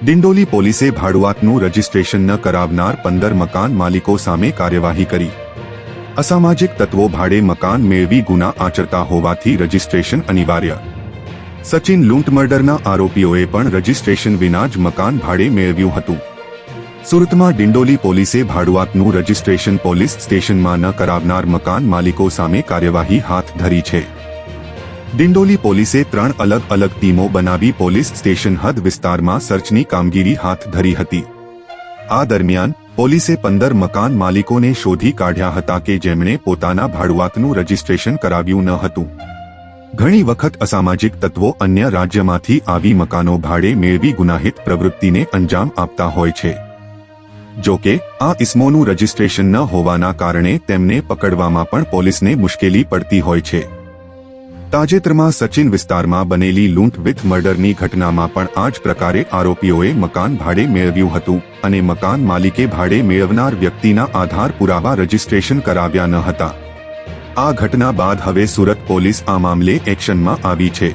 ડિંડોલી પોલીસે ભાડુઆતનું રજીસ્ટ્રેશન ન કરાવનાર પંદર મકાન માલિકો સામે કાર્યવાહી કરી. અસામાજિક તત્વો ભાડે મકાન મેળવી ગુના આચરતા હોવાથી રજીસ્ટ્રેશન અનિવાર્ય. સચિન લૂંટ મર્ડરના આરોપીઓએ પણ રજીસ્ટ્રેશન વિના જ મકાન ભાડે મેળવ્યું હતું. સુરતમાં ડિંડોલી પોલીસે ભાડુઆતનું રજીસ્ટ્રેશન પોલીસ સ્ટેશનમાં ન કરાવનાર મકાન માલિકો સામે કાર્યવાહી હાથ ધરી છે. ડિંડોલી પોલીસે ત્રણ અલગ અલગ ટીમો બનાવી પોલીસ સ્ટેશન હદ વિસ્તારમાં સર્ચની કામગીરી હાથ ધરી હતી. આ દરમિયાન, પોલીસે પંદર મકાન માલિકોને શોધી કાઢ્યા હતા કે જેમણે પોતાના ભાડુઆતનું રજીસ્ટ્રેશન કરાવ્યું ન હતું. ઘણી વખત અસામાજિક તત્વો અન્ય રાજ્યમાંથી આવી મકાનો ભાડે મેળવી ગુનાહિત પ્રવૃત્તિને અંજામ આપતા હોય છે. જો કે, આ ઇસમોનું રજીસ્ટ્રેશન ન હોવાના કારણે તેમને પકડવામાં પણ પોલીસને મુશ્કેલી પડતી હોય છે. તાજેતરમાં સચિન વિસ્તારમાં બનેલી લૂંટ વિથ મર્ડરની ઘટનામાં પણ આ જ પ્રકારે આરોપીઓએ મકાન ભાડે મેળવ્યું હતું અને મકાન માલિકે ભાડે મેળવનાર વ્યક્તિના આધાર પુરાવા રજીસ્ટ્રેશન કરાવ્યા ન હતા. આ ઘટના બાદ હવે સુરત પોલીસ આ મામલે એક્શનમાં આવી છે.